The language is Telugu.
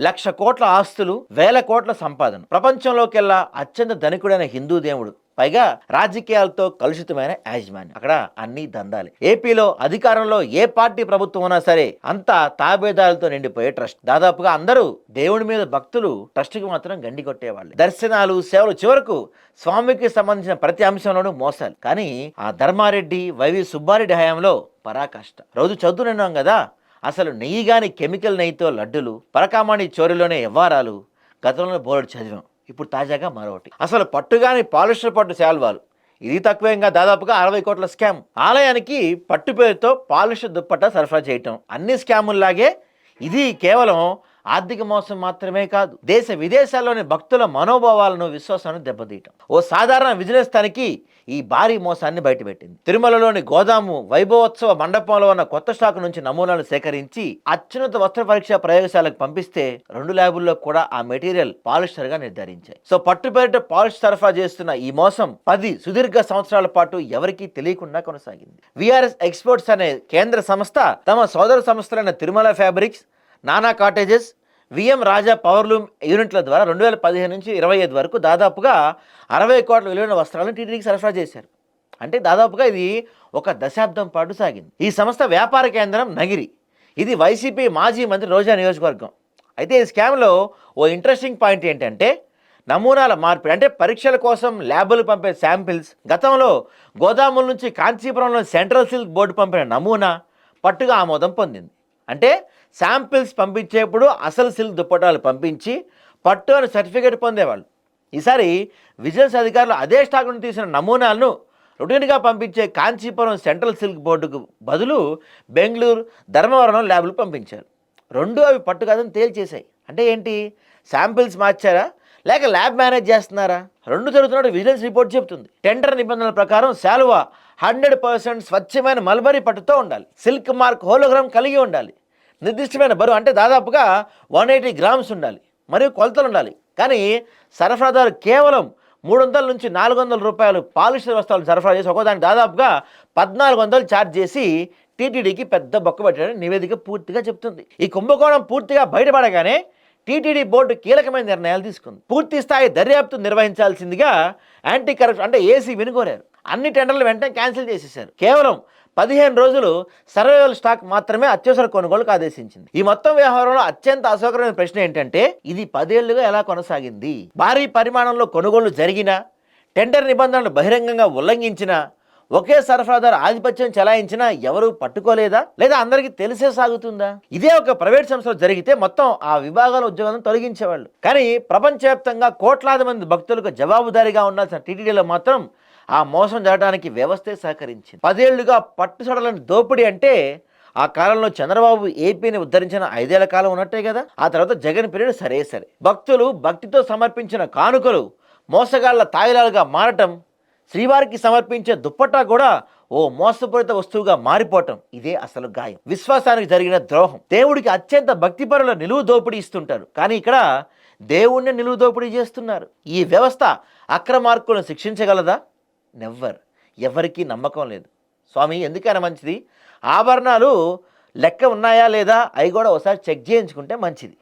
లక్ష కోట్ల ఆస్తులు వేల కోట్ల సంపాదన. ప్రపంచంలోకెల్లా అత్యంత ధనికుడైన హిందూ దేవుడు. పైగా రాజకీయాలతో కలుషితమైన యాజమాన్యం. అక్కడ అన్ని దందాలి. ఏపీలో అధికారంలో ఏ పార్టీ ప్రభుత్వం ఉన్నా సరే అంతా తాబేదాలతో నిండిపోయే ట్రస్ట్. దాదాపుగా అందరూ దేవుడి మీద భక్తులు ట్రస్ట్కి మాత్రం గండి కొట్టేవాళ్ళు. దర్శనాలు సేవలు చివరకు స్వామికి సంబంధించిన ప్రతి అంశంలోనూ మోసాలు. కానీ ఆ ధర్మారెడ్డి వైవి సుబ్బారెడ్డి హయాంలో పరాకాష్ట. రోజు చదువుతున్నాం కదా. అసలు నెయ్యి గాని కెమికల్ నెయ్యితో లడ్డులు పరకామణి చోరీలోనే వ్యవహారాలు గతంలో బోర్డు చదివాం. ఇప్పుడు తాజాగా మరొకటి. అసలు పట్టుగాని పాలిస్టర్ పట్టు శాల్వాలు. ఇది తక్కువేంగా దాదాపుగా అరవై కోట్ల స్కామ్. ఆలయానికి పట్టు పేరుతో పాలిస్టర్ దుప్పట్ట సరఫరా చేయటం. అన్ని స్కాముల్లాగే ఇది కేవలం ఆర్థిక మోసం మాత్రమే కాదు దేశ విదేశాల్లోని భక్తుల మనోభావాలను విశ్వాసాన్ని దెబ్బతీయటం. ఓ సాధారణ బిజినెస్ తనకి ఈ భారీ మోసాన్ని బయటపెట్టింది. తిరుమలలోని గోదాము వైభవోత్సవ మండపంలో ఉన్న కొత్త స్టాక్ నుంచి నమూనాలు సేకరించి అత్యున్నత వస్త్ర పరీక్ష ప్రయోగశాలకు పంపిస్తే రెండు ల్యాబుల్లో కూడా ఆ మెటీరియల్ పాలిస్టర్గా నిర్ధారించాయి. సో పట్టు పేరిట పాలిష్ సరఫరా చేస్తున్న ఈ మోసం పది సుదీర్ఘ సంవత్సరాల పాటు ఎవరికీ తెలియకుండా కొనసాగింది. విఆర్ఎస్ ఎక్స్పోర్ట్స్ అనే కేంద్ర సంస్థ తమ సోదర సంస్థలైన Tirumala fabrics Nana cottages VM Raja powerloom యూనిట్ల ద్వారా రెండు వేల పదిహేను నుంచి ఇరవై ఐదు వరకు దాదాపుగా అరవై కోట్ల విలువైన వస్త్రాలను టీటీడీకి సరఫరా చేశారు. అంటే దాదాపుగా ఇది ఒక దశాబ్దం పాటు సాగింది. ఈ సంస్థ వ్యాపార కేంద్రం నగిరి. ఇది వైసీపీ మాజీ మంత్రి రోజా నియోజకవర్గం. అయితే ఈ స్కామ్లో ఓ ఇంట్రెస్టింగ్ పాయింట్ ఏంటంటే నమూనాల మార్పిడి అంటే పరీక్షల కోసం ల్యాబులు పంపే శాంపిల్స్ గతంలో గోదాముల నుంచి కాంచీపురంలో సెంట్రల్ సిల్క్ బోర్డు పంపిన నమూనా పట్టుగా ఆమోదం పొందింది. అంటే శాంపిల్స్ పంపించేప్పుడు అసలు సిల్క్ దుప్పటాలు పంపించి పట్టు అని సర్టిఫికేట్ పొందేవాళ్ళు. ఈసారి విజిలెన్స్ అధికారులు అదే స్టాక్ నుండి తీసిన నమూనాలను రొటీన్గా పంపించే కాంచీపురం సెంట్రల్ సిల్క్ బోర్డుకు బదులు బెంగళూరు ధర్మవరం ల్యాబులు పంపించారు. రెండు అవి పట్టు కాదని తేల్చేశాయి. అంటే ఏంటి? శాంపిల్స్ మార్చారా? లేక ల్యాబ్ మేనేజ్ చేస్తున్నారా? రెండు జరుగుతున్నట్టు విజిలెన్స్ రిపోర్ట్ చెబుతుంది. టెండర్ నిబంధనల ప్రకారం శాలువా హండ్రెడ్ పర్సెంట్ స్వచ్ఛమైన మల్బరీ పట్టుతో ఉండాలి. సిల్క్ మార్క్ హోలోగ్రామ్ కలిగి ఉండాలి. నిర్దిష్టమైన బరువు అంటే దాదాపుగా వన్ ఎయిటీ గ్రామ్స్ ఉండాలి. మరియు కొలతలు ఉండాలి. కానీ సరఫరాదారు కేవలం మూడు వందల నుంచి నాలుగు వందల రూపాయలు పాలిస్టర్ వస్త్రాలు సరఫరా చేసి ఒకదానికి దాదాపుగా పద్నాలుగు వందలు ఛార్జ్ చేసి టీటీడీకి పెద్ద బొక్క పెట్టాడని నివేదిక పూర్తిగా చెప్తుంది. ఈ కుంభకోణం పూర్తిగా బయటపడగానే టీటీడీ బోర్డు కీలకమైన నిర్ణయాలు తీసుకుంది. పూర్తి స్థాయి దర్యాప్తు నిర్వహించాల్సిందిగా యాంటీ కరప్షన్ అంటే ఏసీ వినుకోరారు. అన్ని టెండర్లు వెంటనే క్యాన్సిల్ చేసేశారు. కేవలం పదిహేను రోజులు సర్వేల స్టాక్ మాత్రమే అత్యవసర కొనుగోలుకు ఆదేశించింది. ఈ మొత్తం వ్యవహారంలో అత్యంత అసౌకర్యమైన ప్రశ్న ఏంటంటే ఇది పదేళ్ళుగా ఎలా కొనసాగింది? భారీ పరిమాణంలో కొనుగోలు జరిగినా టెండర్ నిబంధనలు బహిరంగంగా ఉల్లంఘించినా ఒకే సరఫరాదారు ఆధిపత్యం చెలాయించినా ఎవరు పట్టుకోలేదా? లేదా అందరికీ తెలిసే సాగుతుందా? ఇదే ఒక ప్రైవేట్ సంస్థలో జరిగితే మొత్తం ఆ విభాగాల ఉద్యోగాలను తొలగించేవాళ్ళు. కానీ ప్రపంచవ్యాప్తంగా కోట్లాది మంది భక్తులకు జవాబుదారీగా ఉండాల్సిన టీటీడీలో మాత్రం ఆ మోసం జరగడానికి వ్యవస్థే సహకరించింది. పదేళ్ళుగా పట్టుసడలని దోపిడీ అంటే ఆ కాలంలో చంద్రబాబు ఏపీని ఉద్ధరించిన ఐదేళ్ళ కాలం ఉన్నట్టే కదా? ఆ తర్వాత జగన్ పీరియడ్ సరే సరే. భక్తులు భక్తితో సమర్పించిన కానుకలు మోసగాళ్ళ తాయిలాలుగా మారటం శ్రీవారికి సమర్పించే దుప్పట్టా కూడా ఓ మోసపూరిత వస్తువుగా మారిపోవటం. ఇదే అసలు గాయం. విశ్వాసానికి జరిగిన ద్రోహం. దేవుడికి అత్యంత భక్తిపరుల నిలువు దోపిడీ ఇస్తుంటారు. కానీ ఇక్కడ దేవుణ్ణి నిలువు దోపిడీ చేస్తున్నారు. ఈ వ్యవస్థ అక్రమార్కులను శిక్షించగలదా? నెవ్వర్. ఎవరికీ నమ్మకం లేదు. స్వామి ఎందుకైనా మంచిది? ఆభరణాలు లెక్క ఉన్నాయా లేదా? అవి కూడా ఒకసారి చెక్ చేయించుకుంటే మంచిది.